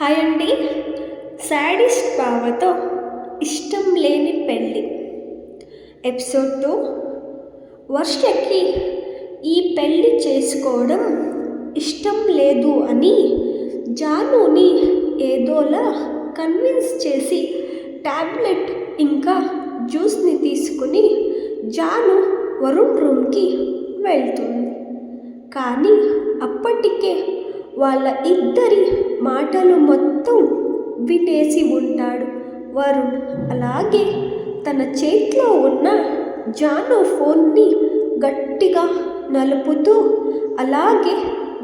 Hi అండి. Sadist బావతో ఇష్టం లేని పెళ్ళి. Episode two. వర్షకి ఈ పెళ్ళి చేసుకోవడం ఇష్టం లేదు అని జానుని ఏదోలా కన్విన్స్ చేసి ట్యాబ్లెట్ ఇంకా జ్యూస్ని తీసుకుని జాను వరుణ్ రూమ్కి వెళ్తుంది. కానీ అప్పటికే వాళ్ళ ఇద్దరి మాటలు మొత్తం వినేసి ఉంటాడు వరుణ్. అలాగే తన చేతిలో ఉన్న జాను ఫోన్ని గట్టిగా నలుపుతూ అలాగే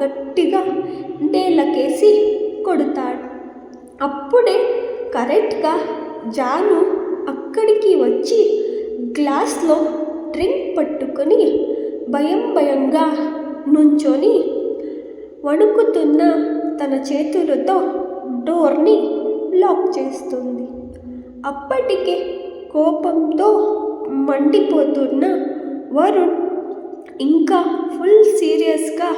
గట్టిగా నేలకేసి కొడతాడు. అప్పుడే కరెక్ట్గా జాను అక్కడికి వచ్చి గ్లాస్లో డ్రింక్ పట్టుకొని భయం భయంగా నుంచొని వణుకుతున్న తన చేతులతో డోర్ని లాక్ చేస్తుంది. అప్పటికే కోపంతో మండిపోతున్న వరుణ్ ఇంకా ఫుల్ సీరియస్గా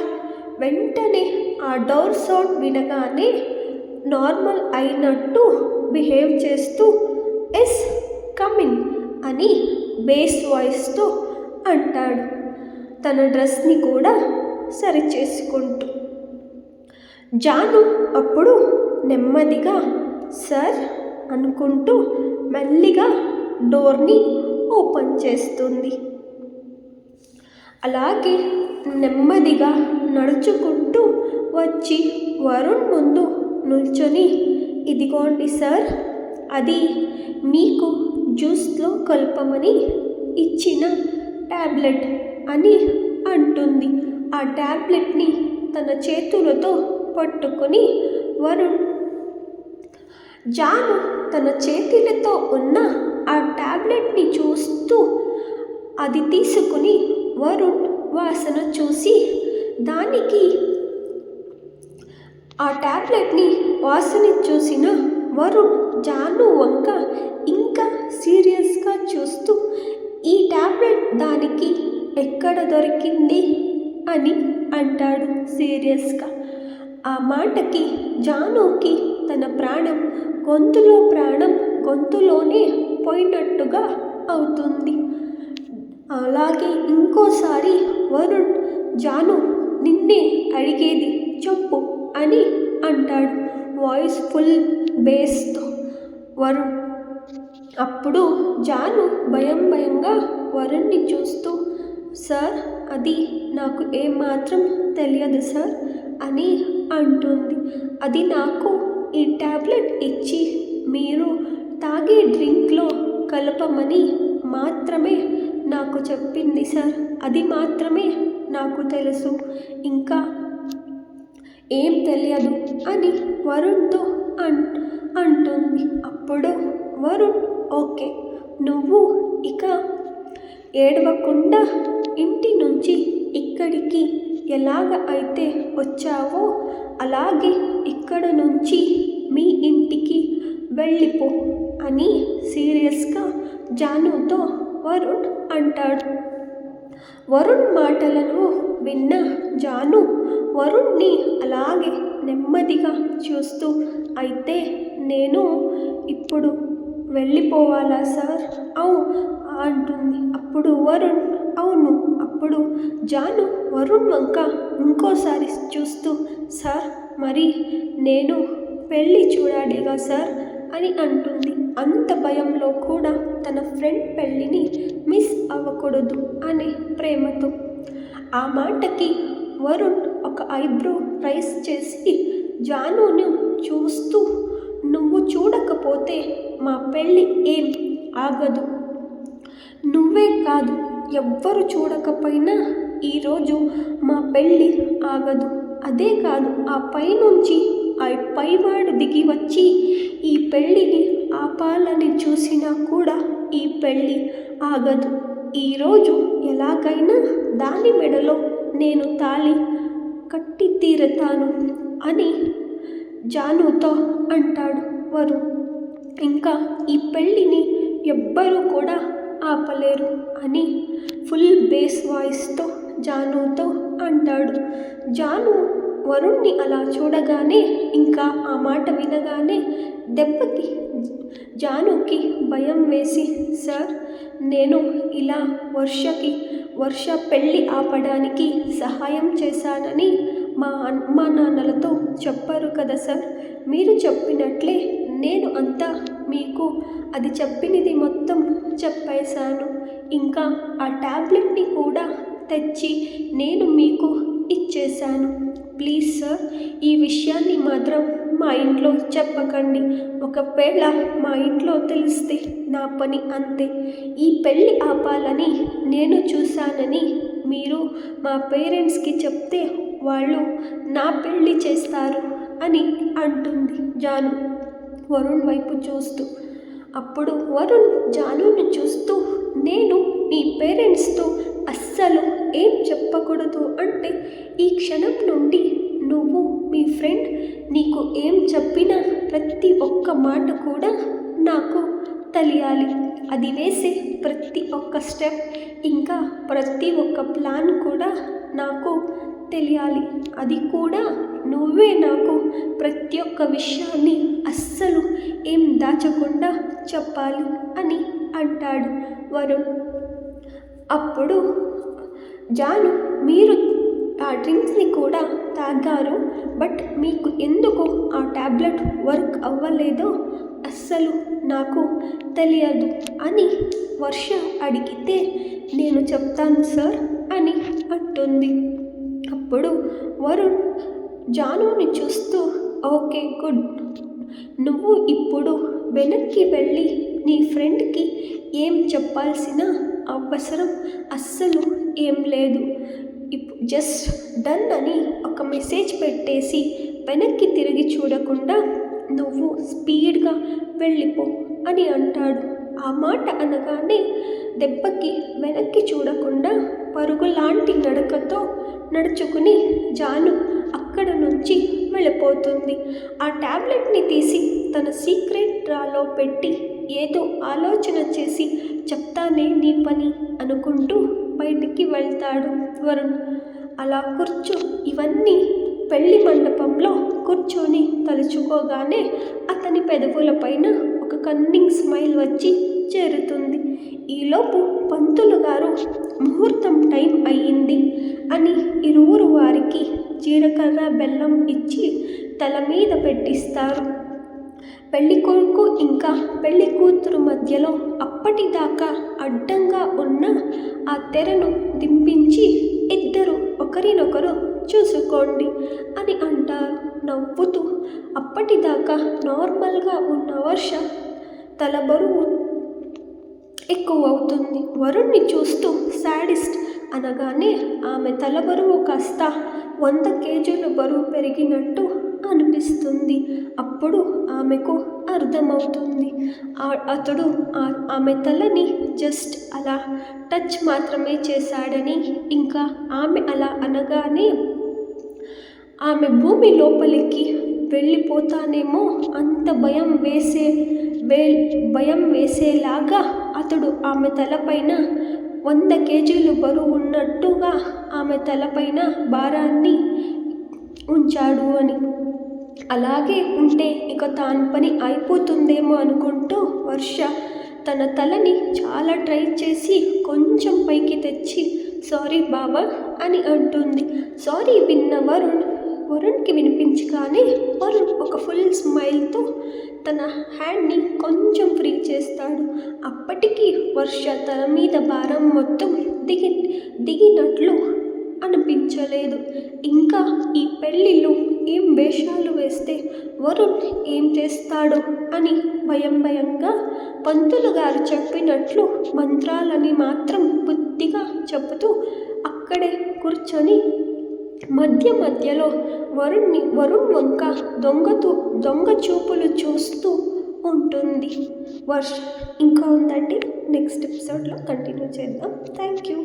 వెంటనే ఆ డోర్ సౌండ్ వినగానే నార్మల్ అయినట్టు బిహేవ్ చేస్తూ ఎస్ కమిన్ అని బేస్ వాయిస్తో అంటాడు. తన డ్రెస్ని కూడా సరిచేసుకుంటూ జాను అప్పుడు నెమ్మదిగా సర్ అనుకుంటూ మెల్లిగా డోర్ని ఓపెన్ చేస్తుంది. అలాగే నెమ్మదిగా నడుచుకుంటూ వచ్చి వరుణ్ ముందు నిల్చొని ఇదిగోండి సార్ అది మీకు జ్యూస్లో కలపమని ఇచ్చిన ట్యాబ్లెట్ అని అంటుంది. ఆ ట్యాబ్లెట్ని తన చేతులతో పట్టుకుని వరుణ్ జాను తన చేతులతో ఉన్న ఆ ట్యాబ్లెట్ని చూస్తూ అది తీసుకుని వరుణ్ వాసన చూసి దానికి ఆ ట్యాబ్లెట్ని వాసన చూసిన వరుణ్ జాను వంక ఇంకా సీరియస్గా చూస్తూ ఈ ట్యాబ్లెట్ దానికి ఎక్కడ దొరికింది? అని అంటాడు సీరియస్గా. ఆ మాటకి జానుకి తన ప్రాణం గొంతులో ప్రాణం గొంతులోనే పోయినట్టుగా అవుతుంది. అలాగే ఇంకోసారి వరుణ్ జాను నిన్నే అడిగేది చెప్పు అని అంటాడు. Voice full బేస్తో. వరుణ్ అప్పుడు జాను భయం భయంగా వరుణ్ణి చూస్తూ సార్ అది నాకు ఏమాత్రం తెలియదు సార్ అని అంటుంది. అది నాకు ఈ ట్యాబ్లెట్ ఇచ్చి మీరు తాగే డ్రింక్లో కలపమని మాత్రమే నాకు చెప్పింది సార్. అది మాత్రమే నాకు తెలుసు. ఇంకా ఏం తెలియదు అని వరుణ్తో అన్ అంటుంది. అప్పుడు వరుణ్ ఓకే నువ్వు ఇక ఏడవకుండా ఇంటి నుంచి ఇక్కడికి ఎలాగ అయితే వచ్చావో అలాగే ఇక్కడ నుంచి మీ ఇంటికి వెళ్ళిపో అని సీరియస్గా జానుతో వరుణ్ అంటాడు. వరుణ్ మాటలను విన్న జాను వరుణ్ణి అలాగే నెమ్మదిగా చూస్తూ అయితే నేను ఇప్పుడు వెళ్ళిపోవాలా సార్? అవు అంటుంది. అప్పుడు వరుణ్ అవును అప్పుడు జాను వరుణ్ వంక ఇంకోసారి చూస్తూ సార్ మరి నేను పెళ్ళి చూడాలిగా సార్? అని అంటుంది. అంత భయంలో కూడా తన ఫ్రెండ్ పెళ్ళిని మిస్ అవ్వకూడదు అనే ప్రేమతో. ఆ మాటకి వరుణ్ ఒక ఐబ్రో రైస్ చేసి జానును చూస్తూ నువ్వు చూడకపోతే మా పెళ్ళి ఏం ఆగదు. నువ్వే కాదు ఎవ్వరు చూడకపోయినా ఈరోజు మా పెళ్ళి ఆగదు. అదే కాదు ఆ పైనుంచి ఆ పైవాడు దిగి వచ్చి ఈ పెళ్ళిని ఆపాలని చూసినా కూడా ఈ పెళ్ళి ఆగదు. ఈరోజు ఎలాగైనా దాని మెడలో నేను తాళి కట్టి తీరతాను అని జానుతో అంటాడు వరు ఇంకా ఈ పెళ్ళిని ఎవ్వరూ కూడా ఆపలేరు అని ఫుల్ బేస్ వాయిస్తో జానుతో అంటాడు. జాను వరుణ్ణి అలా చూడగానే ఇంకా ఆ మాట వినగానే దెబ్బకి జానుకి భయం వేసి సార్ నేను ఇలా వర్షకి వర్ష పెళ్ళి ఆపడానికి సహాయం చేశానని మా అమ్మా నాన్నలతో చెప్పారు కదా సార్. మీరు చెప్పినట్లే నేను అంతా మీకు అది చెప్పినది మొత్తం చెప్పేశాను. ఇంకా ఆ ట్యాబ్లెట్ని కూడా తెచ్చి నేను మీకు ఇచ్చేశాను. ప్లీజ్ సార్ ఈ విషయాన్ని మాత్రం మా ఇంట్లో చెప్పకండి. ఒకవేళ మా ఇంట్లో తెలిస్తే నా పని అంతే. ఈ పెళ్ళి ఆపాలని నేను చూశానని మీరు మా పేరెంట్స్కి చెప్తే వాళ్ళు నా పెళ్ళి చేస్తారు అని అంటుంది జాను. వరుణ్ వైపు చూస్తూ. అప్పుడు వరుణ్ జానుని చూస్తూ నేను మీ పేరెంట్స్తో అస్సలు ఏం చెప్పకూడదు అంటే ఈ క్షణం నుండి నువ్వు మీ ఫ్రెండ్ నీకు ఏం చెప్పినా ప్రతి ఒక్క మాట కూడా నాకు తెలియాలి. అది వేసే ప్రతి ఒక్క స్టెప్ ఇంకా ప్రతి ఒక్క ప్లాన్ కూడా నాకు తెలియాలి. అది కూడా నువ్వే నాకు ప్రతి ఒక్క విషయాన్ని అస్సలు ఏం దాచకుండా చెప్పాలి అని అంటాడు వరుణ్. అప్పుడు జాను మీరు ఆ డ్రింక్స్ని కూడా తాగారు బట్ మీకు ఎందుకు ఆ ట్యాబ్లెట్ వర్క్ అవ్వలేదో అస్సలు నాకు తెలియదు అని వర్ష అడిగితే నేను చెప్తాను సార్ అని అంటుంది. అప్పుడు వరుణ్ జానుని చూస్తూ ఓకే గుడ్. నువ్వు ఇప్పుడు వెనక్కి వెళ్ళి నీ ఫ్రెండ్కి ఏం చెప్పాల్సిన అవసరం అస్సలు ఏం లేదు. జస్ట్ డన్ అని ఒక మెసేజ్ పెట్టేసి వెనక్కి తిరిగి చూడకుండా నువ్వు స్పీడ్గా వెళ్ళిపో అని అంటాడు. ఆ మాట అనగానే దెబ్బకి వెనక్కి చూడకుండా పరుగులాంటి నడకతో నడుచుకుని జాను అక్కడ నుంచి వెళ్ళిపోతుంది. ఆ ట్యాబ్లెట్ని తీసి తన సీక్రెట్ డ్రాలో పెట్టి ఏదో ఆలోచన చేసి చెప్తానే నీ పని అనుకుంటూ బయటికి వెళ్తాడు వరుణ్. అలా కూర్చో ఇవన్నీ పెళ్ళి మండపంలో కూర్చొని తలుచుకోగానే అతని పెదవుల పైన ఒక కన్నింగ్ స్మైల్ వచ్చి చేరుతుంది. ఈలోపు పంతులు గారు ముహూర్తం టైం అయ్యింది అని ఇరువురు వారికి జీలకర్ర బెల్లం ఇచ్చి తల మీద పెట్టిస్తారు. పెళ్ళి కొడుకు ఇంకా పెళ్ళి కూతురు మధ్యలో అప్పటిదాకా అడ్డంగా ఉన్న ఆ తెరను దింపించి ఇద్దరు ఒకరినొకరు చూసుకోండి అని అంటారు. నవ్వుతూ అప్పటిదాకా నార్మల్గా ఉన్న వర్ష తల బరువు ఎక్కువ అవుతుంది వరుణ్ణి చూస్తూ శాడిస్ట్ అనగానే ఆమె తల బరువు కాస్త వంద కేజీల బరువు పెరిగినట్టు అనిపిస్తుంది. అప్పుడు ఆమెకు అర్థమవుతుంది. అతడు ఆమె తలని జస్ట్ అలా టచ్ మాత్రమే చేశాడని ఇంకా ఆమె అలా అనగానే ఆమె భూమి లోపలికి వెళ్ళిపోతానేమో అంత భయం వేసే వే భయం వేసేలాగా అతడు ఆమె తలపైన వంద కేజీలు బరువు ఉన్నట్టుగా ఆమె తలపైన భారాన్ని ఉంచాడు అని. అలాగే ఉంటే ఇక తాను పని అయిపోతుందేమో అనుకుంటూ వర్ష తన తలని చాలా ట్రై చేసి కొంచెం పైకి తెచ్చి సారీ బాబా అని అంటుంది. సారీ విన్న వరుణ్ వరుణ్కి వినిపించగానే వరుణ్ ఒక ఫుల్ స్మైల్తో తన హ్యాండ్ని కొంచెం ఫ్రీ చేస్తాడు. అప్పటికి వర్ష తల మీద భారం మొత్తం దిగి దిగినట్లు అనిపించలేదు. ఇంకా ఈ పెళ్ళిలో ఏం వేషాలు వేస్తే వరుణ్ ఏం చేస్తాడు అని భయం భయంగా పంతులు గారు చెప్పినట్లు మంత్రాలని మాత్రం బుద్ధిగా చెబుతూ అక్కడే కూర్చొని మధ్య మధ్యలో వరుణ్ణి వరుణ్ వంక దొంగతూ దొంగ చూపులు చూస్తూ ఉంటుంది. వర్ష ఇంకా ఉందండి. నెక్స్ట్ ఎపిసోడ్లో కంటిన్యూ చేద్దాం. Thank you